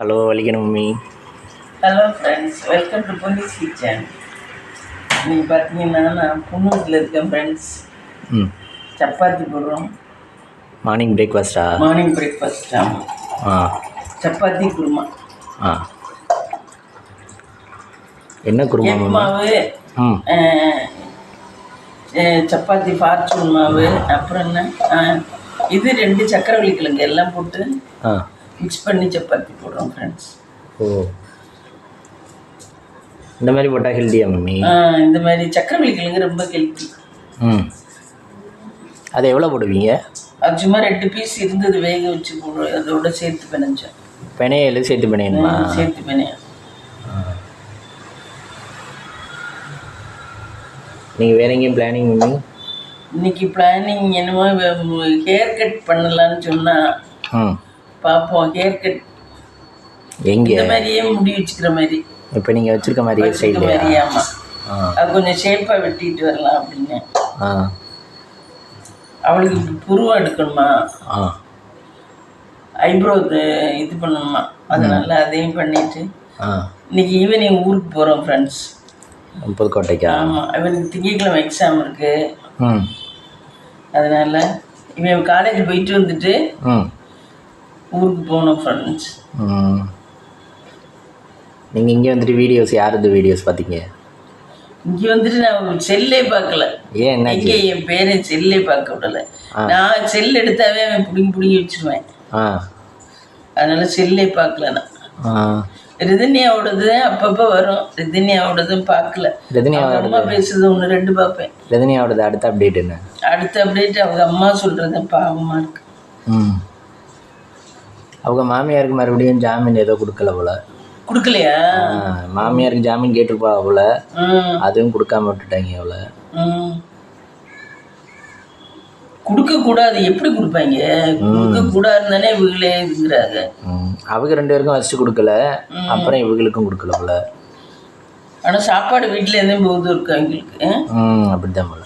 Hello வலிக்கணும் mummy. Hello friends welcome to Ponni's kitchen நீங்கள் பார்த்தீங்கன்னா நான் புண்ணூரில் இருக்கேன் ஃப்ரெண்ட்ஸ் ம். சப்பாத்தி போடுறோம். மார்னிங் பிரேக்ஃபாஸ்டா மார்னிங் பிரேக்ஃபாஸ்ட் ஆமாம் ஆ. சப்பாத்தி குருமா. ஆ. என்ன குருமா மாவு ம். சப்பாத்தி ஃபார்ச்சூன் மாவு அப்புறம் என்ன? இது ரெண்டு சக்கரவள்ளி கிழங்கு எல்லாம் போட்டு ஆ. மிக்ஸ் பண்ணி சப்பாத்தி போடுறோம் ஃப்ரெண்ட்ஸ் ஓ. இந்த மாதிரி போட்டால் ஹெல்த்தியா மம்மி? இந்த மாதிரி சக்கரவள்ளி கிழங்கு ரொம்ப ஹெல்த்தி ம். அது எவ்வளோ போடுவீங்க? அது சும்மா ரெண்டு பீஸ் இருந்தது வேக வச்சு போடுறோம். அதோட சேர்த்து பிணைஞ்சேன். பெனையில சேர்த்து பண்ணிடணுமா சேர்த்து பிணையம் நீங்கள் வேற எங்கேயும் பிளானிங் மம்மி? இன்னைக்கு பிளானிங் என்னமோ ஹேர் கட் பண்ணலான்னு சொன்னா ம். பார்ப்போம் ஹேர் கட் எங்கே? இந்த மாதிரியே முடி வச்சுக்கிற மாதிரி. இப்போ நீங்கள் வச்சுருக்க வச்சுக்கிற ஸ்டைல் மாதிரி ஆமா. ஆ. அது கொஞ்சம் ஷேப்பாக வெட்டிட்டு வரலாம் அப்படின்னு. அவளுக்கு இப்ப புருவம் எடுக்கணுமா? ஐப்ரோ இது பண்ணணுமா? அதனால அதையும் பண்ணிட்டு. இன்னைக்கு ஈவினிங் ஊருக்கு போகிறோம் ஃப்ரெண்ட்ஸ் புதுக்கோட்டைக்கா ஆமாம் இவனுக்கு திங்கட்கிழமை எக்ஸாம் இருக்கு. ம். அதனால இவன் காலேஜ் போயிட்டு வந்துட்டு ம். ஊருக்கு போகணும் ஃப்ரெண்ட்ஸ் நீங்கள் இங்கே வந்துட்டு வீடியோஸ் யாரது வீடியோஸ் பார்த்தீங்க? இங்கே வந்துட்டு நான் செல்லே பார்க்கல. ஏன் எங்கே என் பேரை செல்லே பார்க்க விடல. நான் செல் எடுத்தாவே அவன் பிடிங்கி பிடிங்கி வச்சிருவேன். அதனால செல்லே பார்க்கல நான். ரிதன்யாவோடது அப்பப்போ வரும். ரிதன்யாவோடதும் பார்க்கல. அவங்க அம்மா பேசுறது ஒன்று ரெண்டு பார்ப்பேன். ரஜினியோடது அடுத்த அப்டேட் என்ன? அடுத்த அப்டேட் அவங்க அம்மா சொல்றது பாவமாக இருக்கு. ம். அவங்க மாமியாருக்கு மறுபடியும் ஜாமீன் ஏதோ கொடுக்கல போல. கொடுக்கலையா? மாமியாருக்கு ஜாமீன் கேட்டிருப்பா போல. அதுவும் கொடுக்காம விட்டுட்டாங்க அவளை. கொடுக்க கூடாது எப்படி கொடுப்பாங்க? கொடுக்க கூடாதுன்னு தானே இவங்களே இதுங்கிறாங்க ம். அவங்க ரெண்டு பேருக்கும் ஃபஸ்ட்டு கொடுக்கல. அப்புறம் இவங்களுக்கும் கொடுக்கல போல. ஆனா சாப்பாடு வீட்டுல இருந்தே போகுது இருக்கு அவங்களுக்கு. அப்படிதான் போல.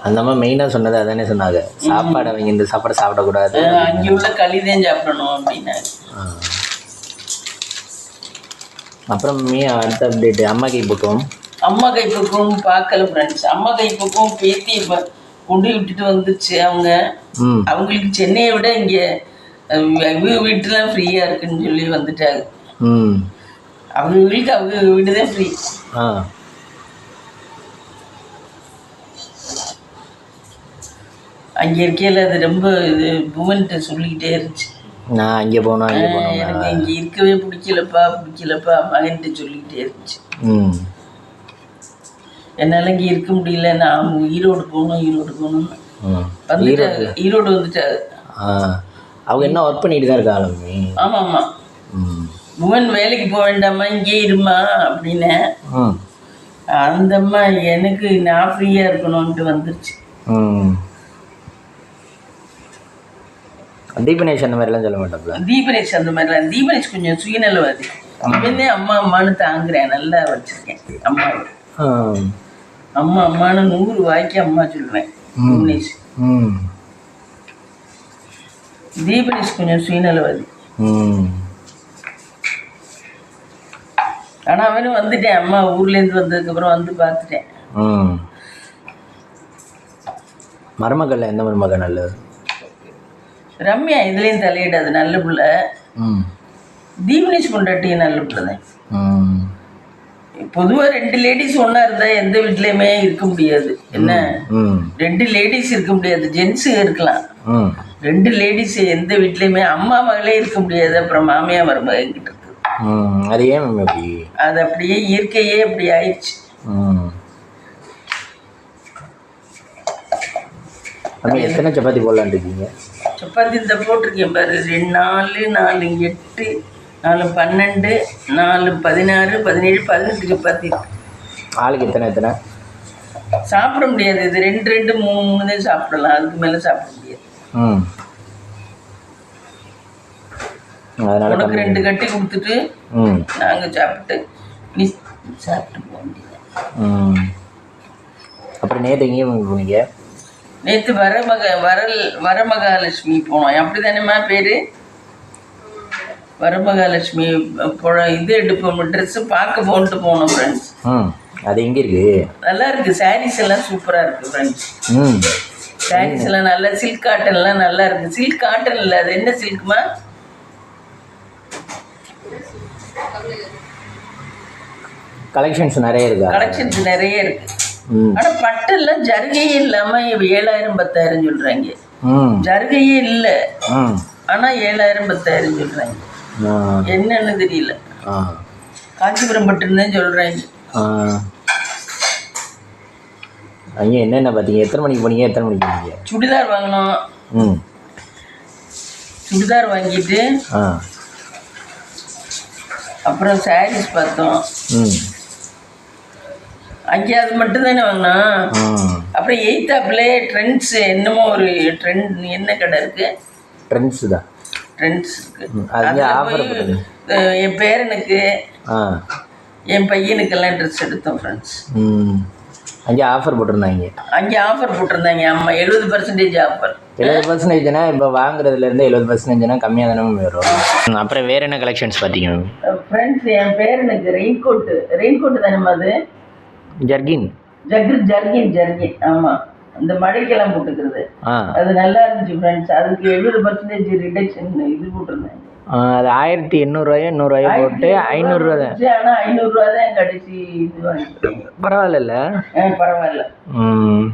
அந்த அம்மா மெயினாக சொன்னது அதானே சொன்னாங்க. சாப்பாடு அவங்க இந்த சாப்பாடு சாப்பிடக்கூடாது. அங்க உள்ள களிதான் சாப்பிடணும் அப்படின்னாங்க ஆ. அப்புறம் மீ அடுத்த அப்டேட் அம்மா கை பக்கம் அம்மா கைப்பக்கம் பார்க்கல ஃப்ரெண்ட்ஸ் அம்மா கைப்பக்கம் பேத்தி இப்ப கொண்டு விட்டுட்டு வந்துச்சு அவங்க. அவங்களுக்கு சென்னையை விட இங்க வீட்டுலாம் ஃப்ரீயா இருக்குன்னு சொல்லி வந்துட்டாங்க. ம். அவங்க வீடு தான் ஃப்ரீ அங்க இருக்கையில அது ரொம்ப இது புவன்கிட்ட சொல்லிக்கிட்டே இருந்துச்சு. நான் அங்கே போனோம் அங்கே போனோம் எனக்கு இங்க இருக்கவே பிடிக்கலப்பா பிடிக்கலப்பா மகன்கிட்ட சொல்லிக்கிட்டே இருந்துச்சு. ம். என்னால இங்க இருக்க முடியல நான் ஈரோடு போகணும் ஈரோடு போகணும்னு. வந்துட்டாரு ஈரோடு? வந்துட்டாரு அவங்க என்ன ஒர்க் பண்ணிட்டு தான் இருக்காங்க மீ ஆமா ஆமா ம். புவன் வேலைக்கு போக வேண்டாமா இங்கே இருமா அப்படின்னு. ம். அந்த அம்மா எனக்கு நான் ஃப்ரீயா இருக்கணும்ட்டு வந்துருச்சு ம் தீபனேஷ் அந்த மாதிரிலாம் சொல்ல மாட்டாப்ல. தீபனேஷ் அந்த மாதிரிலாம் தீபனேஷ் கொஞ்சம் சுயநலவாதி. இவனே அம்மா அம்மான்னு தாங்குறேன் நல்லா வச்சிருக்கேன் அம்மாவை. ஆ. அம்மா அம்மான்னு நூறு வாய்க்கு அம்மா சொல்லுவேன் தீபனேஷ். தீபனேஷ் கொஞ்சம் சுயநலவாதி. ஆனா அவனும் வந்துட்டேன் அம்மா ஊர்லேருந்து வந்ததுக்கப்புறம் வந்து பார்த்துட்டேன். மருமகள் எந்த மருமகள் நல்லது? ரம்யா இதுலேயும் தலையிடாது நல்ல பிள்ளை. தீபனேஷ் பொண்டாட்டியும் நல்ல பிள்ளை தான் பொதுவாக ரெண்டு லேடிஸ் ஒன்றா இருந்தால் எந்த வீட்லேயுமே இருக்க முடியாது. என்ன? ரெண்டு லேடிஸ் இருக்க முடியாது. ஜென்ஸு இருக்கலாம். ம். ரெண்டு லேடிஸ் எந்த வீட்லேயுமே அம்மா மகளே இருக்க முடியாது. அப்புறம் மாமியா மருமகன் கிட்ட அது ஏன் அப்படி? அது அப்படியே இயற்கையே அப்படி ஆயிடுச்சு. எத்தனை சப்பாத்தி போடலான்னு இருக்கீங்க? சப்பாத்தி இந்த போட்டிருக்கேன் பாரு. ரெண்டு நாலு நாலு எட்டு நாலு பன்னெண்டு நாலு பதினாறு பதினேழு பதினெட்டு சப்பாத்தி ஆளுக்கு எத்தனை எத்தனை? சாப்பிட முடியாது. இது ரெண்டு ரெண்டு மூணு மூணு தான் சாப்பிடலாம். அதுக்கு மேலே சாப்பிட முடியாது. ம். அதனால உனக்கு ரெண்டு கட்டி கொடுத்துட்டு ம். நாங்கள் சாப்பிட்டு நீ சாப்பிட்டு போக வேண்டியது ம். அப்புறம் நேற்று எங்கேயும் போனீங்க? நேற்று வரமக வரல் வரமகாலட்சுமி போனோம். அப்படி தானேம்மா பேர்? வரமகாலட்சுமி இது எடுப்போம் ட்ரெஸ்ஸு பார்க்க போன்ட்டு போனோம் ஃப்ரெண்ட்ஸ் ம் அது எங்கே இருக்கு? நல்லா இருக்கு. சாரீஸ் எல்லாம் சூப்பராக இருக்கு ஃப்ரெண்ட்ஸ் ம். சாரீஸ் எல்லாம் நல்லா சில்க் காட்டன்லாம் நல்லா இருக்கு. சில்க் காட்டன் இல்லை அது என்ன சில்க்மா கலெக்ஷன்ஸ் நிறைய இருக்கா? கலெக்ஷன்ஸ் நிறைய இருக்கு. ம். ஆனால் பட்டெல்லாம் ஜருகையே இல்லாமல் ஏழாயிரம் பத்தாயிரம் சொல்கிறாங்க ம். ஜருகையே இல்லை. ம் ஆனால் ஏழாயிரம் பத்தாயிரம் சொல்கிறாங்க ஆ. என்னன்னு தெரியல. காஞ்சிபுரம் பட்டுன்னு சொல்கிறாங்க ஆ. அங்கே என்னென்ன பார்த்தீங்க எத்தனை மணிக்கு போனீங்க? எத்தனை மணிக்கு போனீங்க? சுடிதார் வாங்கினோம் ம். சுடிதார் வாங்கிட்டு அப்புறம் சாரீஸ் பார்த்தோம். ம். அங்கே அது மட்டும் தானே வாங்கினோம் ம் அப்புறம் எயித்தாப்லே ட்ரெண்ட்ஸ் என்னமோ ஒரு ட்ரெண்ட் என்ன கடை இருக்கு? ட்ரெண்ட்ஸ் தான். ட்ரெண்ட்ஸ் இருக்கு. என் பேரனுக்கு என் பையனுக்கெல்லாம் ட்ரெஸ் எடுத்தோம் ஃப்ரெண்ட்ஸ் அங்கே ஆஃபர் போட்டிருந்தாங்க. அங்கே ஆஃபர் போட்டிருந்தாங்க ஆமாம் எழுபது பர்சன்டேஜ் ஆஃபர் எழுபது பர்சன்டேஜ்னா இப்போ வாங்குறதுலேருந்து எழுபது பர்சன்டேஜ்னா கம்மியாக தானே வரும். அப்புறம் வேறு என்ன கலெக்ஷன்ஸ் பார்த்தீங்க? ஃப்ரெண்ட்ஸ் என் பேரனுக்கு ரெயின் கோட்டு ரெயின் கோட்டு தானேம்மா அது? ஜர்கின். Jerkin jerkin jerkin. ஆமாம் அந்த மழைக்கெல்லாம் போட்டுக்கிறது. அது நல்லா இருந்துச்சு ஃப்ரெண்ட்ஸ் அதுக்கு எழுபது பர்சன்டேஜ் ரிடக்ஷன் இது போட்டிருந்தாங்க. ஆ, அது ஆயிரத்தி எண்ணூறுவாயோ நூறுரூவாயோ போட்டு ஐநூறுரூவா தான். ஆனால் ஐநூறுரூவா தான் கடைசி இது பரவாயில்ல பரவாயில்ல. ம்.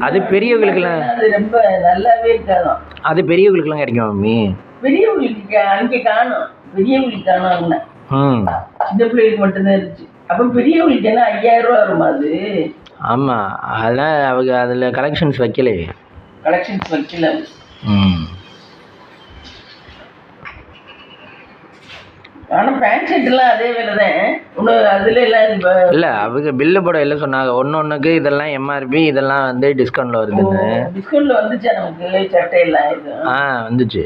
அது பெரியவங்களுக்குலாம் அது ரொம்ப நல்லாவே இருக்காதான். அது பெரியவங்களுக்குலாம் கிடைக்கும் மம்மி? பெரியவங்களுக்கு அங்கே காணும். பெரியவங்களுக்கு காணும் ம். சின்ன பிள்ளைகளுக்கு மட்டும்தான் இருந்துச்சு. அப்போ பெரியவங்களுக்கு என்ன ஐயாயிரம் ரூபா வருமா அது? ஆமாம் அதெல்லாம் அவங்க அதில் கலெக்ஷன்ஸ் வைக்கலையே கலெக்ஷன்ஸ் வைக்கல. ம். ஆனால் பேண்ட் ஷர்ட்லாம் அதே விலை தான் இன்னும் அதுல எல்லாம் இல்லை அவங்க பில்லு போட இல்லை சொன்னாங்க. ஒன்று ஒன்றுக்கு இதெல்லாம் எம்ஆர்பி இதெல்லாம் வந்து டிஸ்கவுண்ட்டில் வருதுன்னு. டிஸ்கவுண்ட்ல வந்துச்சா நமக்கு? சட்டை எல்லாம் ஆ வந்துச்சு.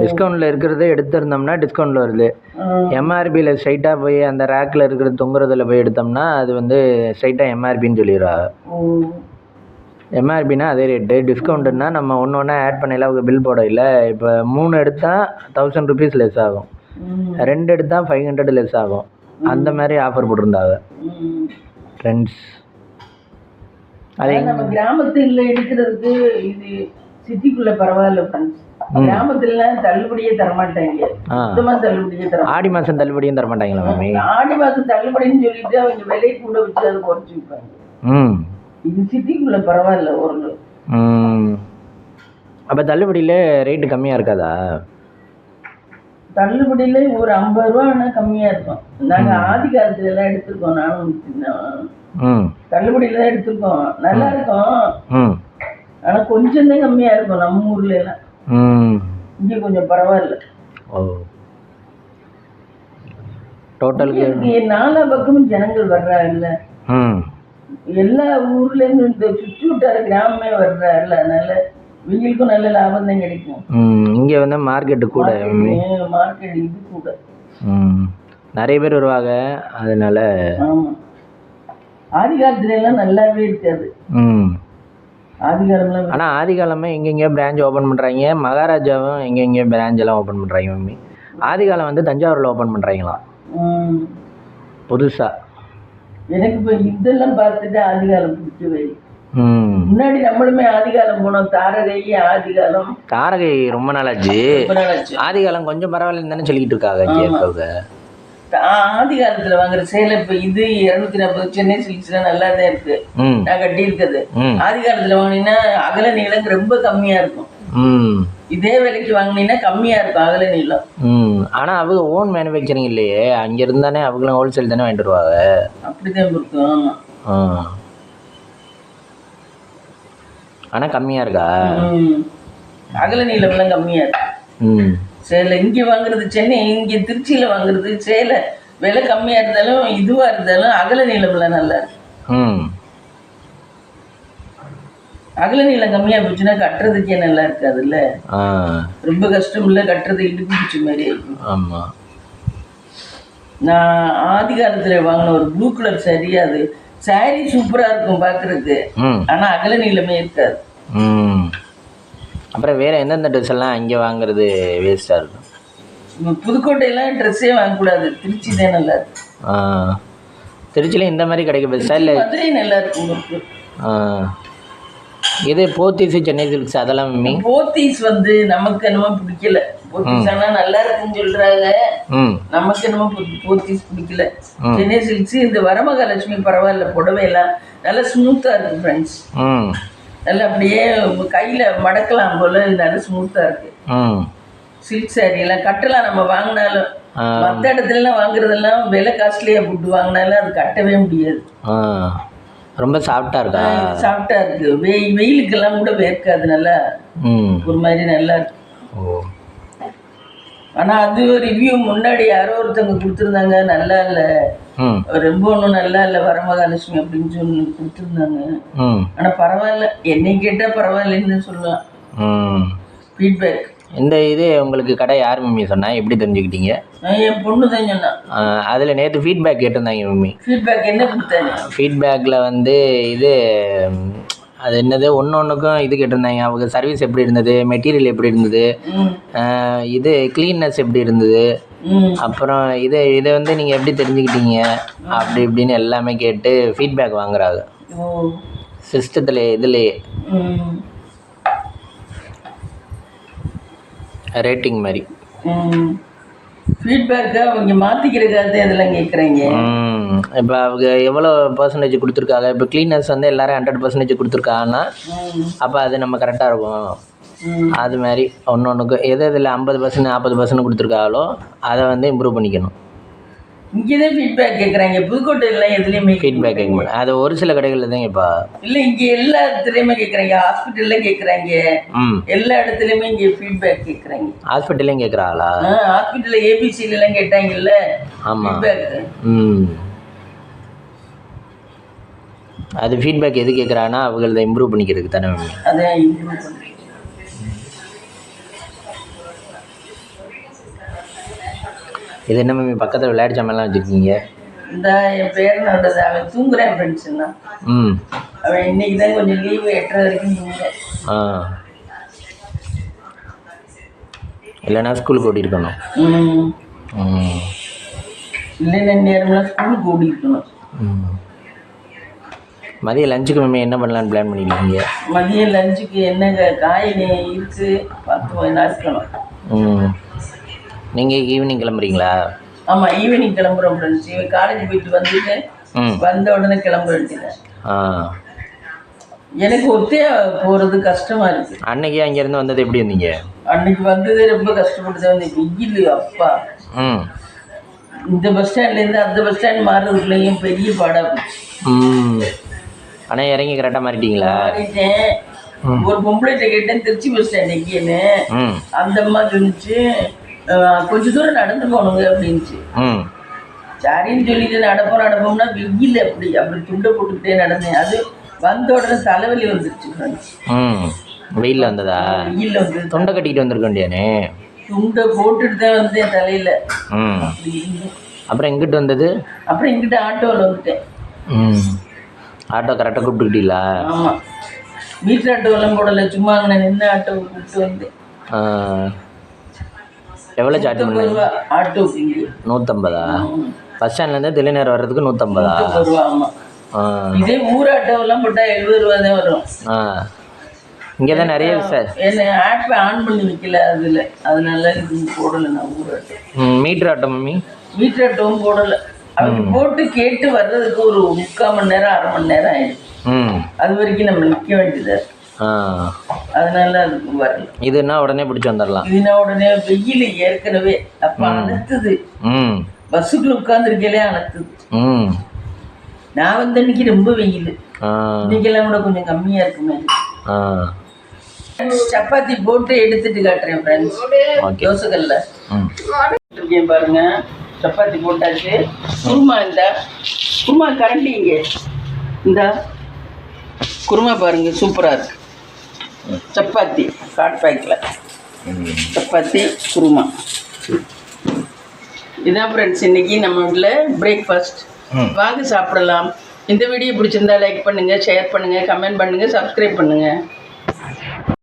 டிஸ்கவுண்ட்டில் இருக்கிறது எடுத்திருந்தோம்னா டிஸ்கவுண்ட்டில் வருது. எம்ஆர்பியில் ஸ்ட்ரைட்டாக போய் அந்த ரேக்கில் இருக்கிறது தொங்குறதுல போய் எடுத்தோம்னா அது வந்து ஸ்ட்ரைட்டாக எம்ஆர்பின்னு சொல்லிடுறா ம். எம்ஆர்பினா அதே ரேட்டு டிஸ்கவுண்ட்டுன்னா நம்ம ஒன்று ஒன்றா ஆட் பண்ணல அவங்க பில் போட இல்லை. இப்போ மூணு எடுத்தால் தௌசண்ட் ருபீஸ் லெஸ் ஆகும். ரெண்டு எடுத்தால் ஃபைவ் ஹண்ட்ரட் லெஸ் ஆகும். அந்த மாதிரி ஆஃபர் போட்டிருந்தாங்க. ஃப்ரெண்ட்ஸ் அது நம்ம கிராமத்துல எடுக்கிறதுக்கு இது சிட்டிக்குள்ள பரவாயில்ல ஃப்ரெண்ட்ஸ் கிராமத்துல தள்ளுபடியே தரமாட்டாங்க. சுத்தமா தள்ளுபடியே தர ஆடி மாதம் தள்ளுபடியும் தர மாட்டாங்களா மம்மி ஆடி மாசம் தள்ளுபடின்னு சொல்லிட்டு அவங்க விலை கூட வச்சு அதை குறைச்சி விற்பாங்க. இது சிட்டிக்குள்ள பரவாயில்ல ஓரளவு. ம். அப்போ தள்ளுபடியில் ரேட்டு கம்மியாக இருக்காதா? தள்ளுபடியில ஒரு ஐம்பது ரூபா ஆனா கம்மியா இருக்கும். நாங்க ஆதி காலத்துல எல்லாம் எடுத்திருக்கோம் நானும் தள்ளுபடியில தான் எடுத்திருக்கோம். நல்லா இருக்கும். ஆனா கொஞ்சம் தான் கம்மியா இருக்கும் நம்ம ஊர்ல எல்லாம். இங்க கொஞ்சம் பரவாயில்ல. ஓ. டோட்டலுக்கு இங்க நாலா பக்கமும் ஜனங்கள் வர்றாங்கல்ல. எல்லா ஊர்ல இருந்து இந்த சுற்றி வட்டார கிராமமே வர்றாங்கல்ல. அதனால இவங்களுக்கும் நல்ல லாபம் தான் கிடைக்கும். இங்கே வந்து மார்க்கெட்டு கூட மார்க்கெட் இது கூட. நிறைய பேர் வருவாங்க. அதனால ஆமா. ஆதி காலத்துல எல்லாம் நல்லாவே இருக்காது. ஆனால் ஆதி காலமே எங்கெங்கேயோ பிரான்ச் ஓப்பன் பண்ணுறாங்க மகாராஜாவும் எங்கெங்கேயோ பிரான்ச் எல்லாம் ஓப்பன் பண்ணுறாங்க மம்மி. ஆதி காலம் வந்து தஞ்சாவூரில் ஓப்பன் பண்ணுறாங்களாம் ம். புதுசாக எனக்கு இப்ப இதெல்லாம் பார்த்துட்டு ஆதி காலம் பிடிச்சி வை. ம். முன்னாடி நம்மளுமே ஆதி காலம் போனோம். தாரகை ஆதி காலம் தாரகை ரொம்ப நாளாச்சு. ரொம்ப நாள் ஆச்சு ஆதி காலம் கொஞ்சம் பரவாயில்லன்னு தானே சொல்லிக்கிட்டு இருக்காங்க ஆதி காலத்துல வாங்குற சேலை இப்ப இது இருநூத்தி நாற்பது சென்னை சில்க்ஸ்லாம் நல்லா தான் இருக்கு. நான் கட்டியிருக்கிறது. ம். ஆதி காலத்துல வாங்கினீங்கன்னா அகல நீளம் ரொம்ப கம்மியா இருக்கும். ம். இதே விலைக்கு வாங்கினீங்கன்னா கம்மியா இருக்கும் அகல நீளம். ம். ஆனால் அவங்க ஓன் மேனுஃபேக்சரிங் இல்லையே. அங்கே இருந்தானே அவங்களும் ஹோல்சேல் தானே வாங்கிட்டு வருவாங்க. அப்படிதான் இருக்கும் ஆமா. ஆ. ஆனால் கம்மியாக இருக்கா. அகல நீளம்லாம் கம்மியா இருக்கு. ம். சேலை இங்க வாங்குறது சென்னை இங்க திருச்சியில வாங்குறது சேலை. விலை கம்மியா இருந்தாலும் இதுவா இருந்தாலும் அகல நீளம்லாம் நல்லா இருக்கு. அகல நீளம் கம்மியா போச்சுன்னா கட்டுறதுக்கே நல்லா இருக்காதுல்ல? ரொம்ப கஷ்டம் இல்லை கட்டுறது இடுப்பு பிடிச்ச மாதிரி இருக்கும் ஆமாம் நான் ஆதி காலத்துல வாங்கின ஒரு ப்ளூ கலர் saree அது saree சூப்பரா இருக்கும் பார்க்கறதுக்கு ம். ஆனா அகல நீளமே இருக்காது. அப்புறம் வேறு எந்தெந்த ட்ரெஸ் எல்லாம் இங்கே வாங்குறது வேஸ்ட்டாக இருக்கும்? புதுக்கோட்டையெல்லாம் ட்ரெஸ்ஸே வாங்கக்கூடாது திருச்சி தான் நல்லா ஆ. திருச்சியில் இந்த மாதிரி கிடைக்க பெஸ்ட்டா இல்லை மதுரை நல்லா இருக்கு உங்களுக்கு. ஆ. இது போத்தீஸ் சென்னை சில்க்ஸ் அதெல்லாம் மம்மி போத்தீஸ் வந்து நமக்கு என்னமோ பிடிக்கல. போத்தீஸ் ஆனா நல்லா இருக்குன்னு சொல்றாங்க. ம். நமக்கு என்னமோ போத்தீஸ் பிடிக்கல. ம். சென்னை சில்க்ஸ் இந்த வரமகாலட்சுமி பரவாயில்ல புடவை எல்லாம் நல்லா ஸ்மூத்தா இருக்கு ஃப்ரெண்ட்ஸ் ம். நல்லா அப்படியே கையில மடக்கலாம் போல நல்ல ஸ்மூத்தா இருக்கு. ம் சில்க் சாரி எல்லாம் கட்டலாம் நம்ம வாங்கினாலும். மற்ற இடத்துல எல்லாம் வாங்குறதெல்லாம் விலை காஸ்ட்லியா போட்டு வாங்கினாலும் அது கட்டவே முடியாது. ரொம்ப சாஃப்டாக இருக்கா? சாஃப்டா இருக்கு. வெய் வெயிலுக்கெல்லாம் கூட வேர்க்காது. நல்லா ஒரு மாதிரி நல்லா இருக்கு. ஓ. ஆனா அது ரிவ்யூ முன்னாடி யாரோ ஒருத்தவங்க கொடுத்துருந்தாங்க. நல்லா இல்லை. ரொம்ப ஒன்றும் நல்லா இல்லை வரமகாலட்சுமி அப்படின்னு சொல்லி கொடுத்துருந்தாங்க. ம். ஆனா பரவாயில்ல என்னை கேட்டா பரவாயில்லைன்னு சொல்லலாம் ம். ஃபீட்பேக் இந்த இது உங்களுக்கு கடை யார் மம்மி சொன்னா? எப்படி தெரிஞ்சுக்கிட்டீங்க? என் பொண்ணு தான் சொன்னான் அதில் நேற்று ஃபீட்பேக் கேட்டிருந்தாங்க மம்மி. ஃபீட்பேக் என்ன கொடுத்தாங்க ஃபீட்பேக்கில் வந்து இது அது என்னது? ஒன்று ஒன்றுக்கும் இது கேட்டிருந்தாங்க. அவங்க சர்வீஸ் எப்படி இருந்தது? மெட்டீரியல் எப்படி இருந்தது? இது க்ளீன்னஸ் எப்படி இருந்தது? அப்புறம் இது இதை வந்து நீங்கள் எப்படி தெரிஞ்சுக்கிட்டீங்க? அப்படி இப்படின்னு எல்லாமே கேட்டு ஃபீட்பேக் வாங்குறாங்க. சிஸ்டத்தில் இதுலேயே. ரேட்டிங் மாதிரி. ஃபீட்பேக்கை அவங்க மாற்றிக்கிறதுக்காக இதெல்லாம் கேட்குறீங்க இப்போ அவங்க எவ்வளோ பர்சன்டேஜ் கொடுத்துருக்காங்க? இப்போ க்ளீனஸ் வந்து எல்லாரும் ஹண்ட்ரட் பர்சன்டேஜ் கொடுத்துருக்காங்கன்னா அப்போ அது நம்ம கரெக்டாக இருக்கும். அது மாதிரி ஒன்று ஒன்றுக்கு எது இதில் ஐம்பது பர்சன்ட் நாற்பது பர்சன்ட் கொடுத்துருக்காங்களோ அதை வந்து இம்ப்ரூவ் பண்ணிக்கணும். இங்கே தான் ஃபீட்பேக் கேட்குறாங்க புதுக்கோட்டையிலாம் எதுலேயுமே ஃபீட்பேக் கேட்க அது ஒரு சில கடைகளில் தான் இப்போ. இல்லை இங்கே எல்லா இடத்துலையுமே கேட்குறாங்க ஹாஸ்பிட்டலில் கேட்குறாங்க எல்லா இடத்துலையுமே இங்கே ஃபீட்பேக் கேட்குறாங்க ஹாஸ்பிட்டல்லையும் கேட்குறாங்களா ஹாஸ்பிட்டலில் ஏபிசிலலாம் கேட்டாங்கல்ல. ஆமாம் ம். அது ஃபீட்பேக் எது கேட்குறாங்கன்னா அவங்கள இம்ப்ரூவ் பண்ணிக்கிறதுக்கு தானே. இது என்ன மேம் பக்கத்தில் விளையாட்டு சாமான்லாம் வச்சுருக்கீங்க? இந்த என் பேரனோடது அவன் தூங்குறேன் ஃப்ரெண்ட்ஸ்னா ம். அவன் இன்னைக்கு தான் கொஞ்சம் லீவு எட்டரை வரைக்கும் தூங்குறேன். ஆ. இல்லைன்னா ஸ்கூலுக்கு ஓட்டிருக்கணும் ம். ம். நேரம்லாம் ஸ்கூலுக்கு ஓடி இருக்கணும் ம். மதியம் லஞ்சுக்கு மேம் என்ன பண்ணலான்னு பிளான் பண்ணியிருக்கீங்க மதியம் லஞ்சுக்கு என்ன க- காய் நெ- இருக்கு பார்த்து போய் நறுக்கணும் ம். நீங்கள் ஈவினிங் கிளம்புறீங்களா? ஆமாம் ஈவினிங் கிளம்புறோம் ஃப்ரெண்ட்ஸ் இவன் காலேஜ் போயிட்டு வந்துட்டு வந்த உடனே கிளம்ப வேண்டியது. ஆ. எனக்கு ஒத்தையா போகிறது கஷ்டமா இருக்கு. அன்னைக்கு அங்கேருந்து வந்தது எப்படி வந்தீங்க? அன்னைக்கு வந்ததே ரொம்ப கஷ்டப்பட்டு தான் வெயில் அப்பா. ம். இந்த பஸ் ஸ்டாண்ட்லேருந்து அந்த பஸ் ஸ்டாண்ட் மாறுறதுக்குள்ளேயும் பெரிய பாடாக போச்சு ஆனால் இறங்கி கரெக்டாக மாறிட்டீங்களா? ஒரு பொம்பளைகிட்ட கேட்டேன் திருச்சி பஸ் ஸ்டாண்ட் எங்கேன்னு. அந்த அம்மா சொன்னிச்சு "அஹ், கொஞ்ச தூரம் நடந்து போகணுங்க அப்படின்ச்சு சரின்னு சொல்லிட்டு நடப்போம் நடப்போம்னா வெயில் அப்படி. அப்படி துண்டை போட்டுக்கிட்டே நடந்தேன். அது வந்த உடனே தலைவலி வந்துருச்சு வெயிலில் வந்ததா? வெயில்ல வந்து தொண்டை கட்டிக்கிட்டு வந்திருக்க வேண்டியானே துண்டை போட்டுட்டு தான் வந்தேன் தலையில. அப்புறம் எங்கிட்டு வந்தது? அப்புறம் இங்கிட்ட ஆட்டோவில் வந்துட்டேன். ம். ஆட்டோ கரெக்டாக கூப்பிட்டுக்கிட்டீங்களா? ஆமாம் வீட்டு ஆட்டோவெல்லாம் போடலை. சும்மா அங்கே நின்று ஆட்டோ கூப்பிட்டு வந்தேன் ஆ. எவ்வளோ சார்ஜ் பண்ணீங்க? இங்கே நூற்றம்பதா பஸ் ஸ்டாண்ட்லேருந்து தில்லைநேர் வர்றதுக்கு நூற்றம்பதா இதே ஊர் ஆட்டோவெல்லாம் போட்டால் எழுபது ரூபா தான் வரும். ஆ. இங்கே தான் நிறைய சார் என்ன ஆப்பை ஆன் பண்ணி வைக்கல அதில். அதனால போடலை நான் ஊர் ஆட்டோ. மீட்ரு ஆட்டோ மம்மி வீட்டு ஆட்டோவும் போடலை. அவங்க போட்டு கேட்டு வர்றதுக்கு ஒரு முக்கால் மணி நேரம் அரை மணி நேரம் ஆயிடும். அது வரைக்கும் நம்ம நிற்க வேண்டியது அதனால அதுக்கு வரல. இதுன்னா உடனே பிடிச்சி வந்துடலாம் இதுனா உடனே வெயில் ஏற்கனவே அப்போ அழுத்துது ம். பஸ்ஸுக்குள்ள உட்காந்துருக்கலே அழுத்துது ம். நான் வந்த அன்னைக்கு ரொம்ப வெயில். இன்னைக்கெல்லாம் கூட கொஞ்சம் கம்மியாக இருக்குமே சப்பாத்தி போட்டு எடுத்துட்டு காட்டுறேன் ஃப்ரெண்ட்ஸ் ம். இருக்கேன் பாருங்க. சப்பாத்தி போட்டாச்சு. குருமா இந்த குருமா கரண்டி இங்கே. இந்த குருமா பாருங்க சூப்பராக இருக்கு. சப்பாத்தி காட் பேக்கில் சப்பாத்தி குருமா. இதான் ஃப்ரெண்ட்ஸ் இன்னைக்கு நம்ம வீட்டில் பிரேக்ஃபாஸ்ட் வாங்க சாப்பிடலாம். இந்த வீடியோ பிடிச்சிருந்தா லைக் பண்ணுங்க ஷேர் பண்ணுங்க கமெண்ட் பண்ணுங்க சப்ஸ்கிரைப் பண்ணுங்க.